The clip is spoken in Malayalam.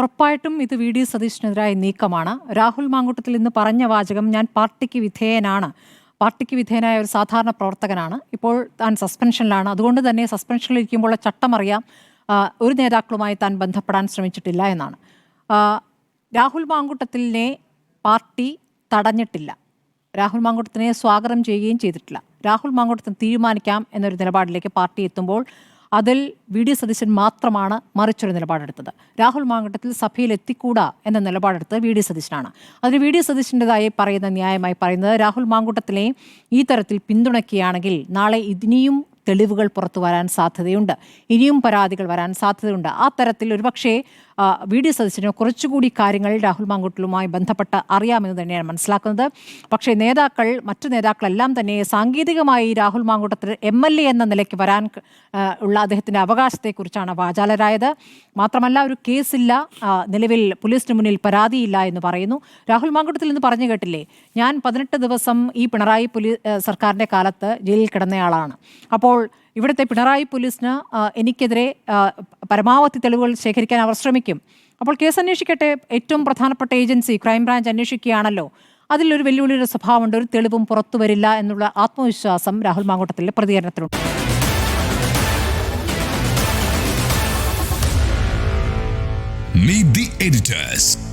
ഉറപ്പായിട്ടും ഇത് വി ഡി സതീഷിനെതിരായ നീക്കമാണ്. രാഹുൽ മാങ്കൂട്ടത്തിൽ ഇന്ന് പറഞ്ഞ വാചകം ഞാൻ പാർട്ടിക്ക് വിധേയനാണ്. പാർട്ടിക്ക് വിധേയനായ ഒരു സാധാരണ പ്രവർത്തകനാണ്. ഇപ്പോൾ താൻ സസ്പെൻഷനിലാണ്. അതുകൊണ്ട് തന്നെ സസ്പെൻഷനിൽ ഇരിക്കുമ്പോൾ ചട്ടം അറിയാം ഒരു നേതാക്കളുമായി താൻ ബന്ധപ്പെടാൻ ശ്രമിച്ചിട്ടില്ല എന്നാണ്. രാഹുൽ മാങ്കുട്ടത്തിലിനെ പാർട്ടി തടഞ്ഞിട്ടില്ല. രാഹുൽ മാങ്കുട്ടത്തിനെ സ്വാഗതം ചെയ്യുകയും ചെയ്തിട്ടില്ല. രാഹുൽ മാങ്കുട്ടത്തിന് തീരുമാനിക്കാം എന്നൊരു നിലപാടിലേക്ക് പാർട്ടി എത്തുമ്പോൾ അതിൽ വി ഡി സതീശൻ മാത്രമാണ് മറിച്ചൊരു നിലപാടെടുത്തത്. രാഹുൽ മാങ്കട്ടത്തിൽ സഭയിൽ എത്തിക്കൂടാ എന്ന നിലപാടെടുത്തത് വി ഡി സതീശനാണ്. അതിന് വി ഡി സതീശന്റെതായി പറയുന്ന ന്യായമായി പറയുന്നത് രാഹുൽ മാങ്കൂട്ടത്തിനെ ഈ തരത്തിൽ പിന്തുണയ്ക്കുകയാണെങ്കിൽ നാളെ ഇനിയും തെളിവുകൾ പുറത്തു വരാൻ സാധ്യതയുണ്ട്. ഇനിയും പരാതികൾ വരാൻ സാധ്യതയുണ്ട്. ആ തരത്തിൽ ഒരുപക്ഷേ വി ഡി സതീശന് കുറച്ചുകൂടി കാര്യങ്ങൾ രാഹുൽ മാങ്കൂട്ടലുമായി ബന്ധപ്പെട്ട് അറിയാമെന്ന് തന്നെയാണ് മനസ്സിലാക്കുന്നത്. പക്ഷേ നേതാക്കൾ മറ്റു നേതാക്കളെല്ലാം തന്നെ സാങ്കേതികമായി Rahul Mamkootathil M L A എന്ന നിലയ്ക്ക് വരാൻ ഉള്ള അദ്ദേഹത്തിന്റെ അവകാശത്തെക്കുറിച്ചാണ് വാചാലരായത്. മാത്രമല്ല ഒരു കേസില്ല നിലവിൽ പോലീസിന് മുന്നിൽ പരാതിയില്ല എന്ന് പറയുന്നു. രാഹുൽ മാങ്കൂട്ടത്തിൽ നിന്ന് പറഞ്ഞു കേട്ടില്ലേ ഞാൻ പതിനെട്ട് ദിവസം ഈ പിണറായി പോലീസ് സർക്കാരിന്റെ കാലത്ത് ജയിലിൽ കിടന്നയാളാണ്. അപ്പോൾ ഇവിടുത്തെ പിണറായി പോലീസിന് എനിക്കെതിരെ പരമാവധി തെളിവുകൾ ശേഖരിക്കാൻ അവർ ശ്രമിക്കും. അപ്പോൾ കേസ് അന്വേഷിക്കട്ടെ ഏറ്റവും പ്രധാനപ്പെട്ട ഏജൻസി ക്രൈംബ്രാഞ്ച് അന്വേഷിക്കുകയാണല്ലോ. അതിലൊരു വെല്ലുവിളിയുടെ സ്വഭാവമുണ്ട് ഒരു തെളിവും പുറത്തു വരില്ല എന്നുള്ള ആത്മവിശ്വാസം രാഹുൽ മാങ്കോട്ടത്തിലെ പ്രതികരണത്തിലുണ്ട്. Meet the editors.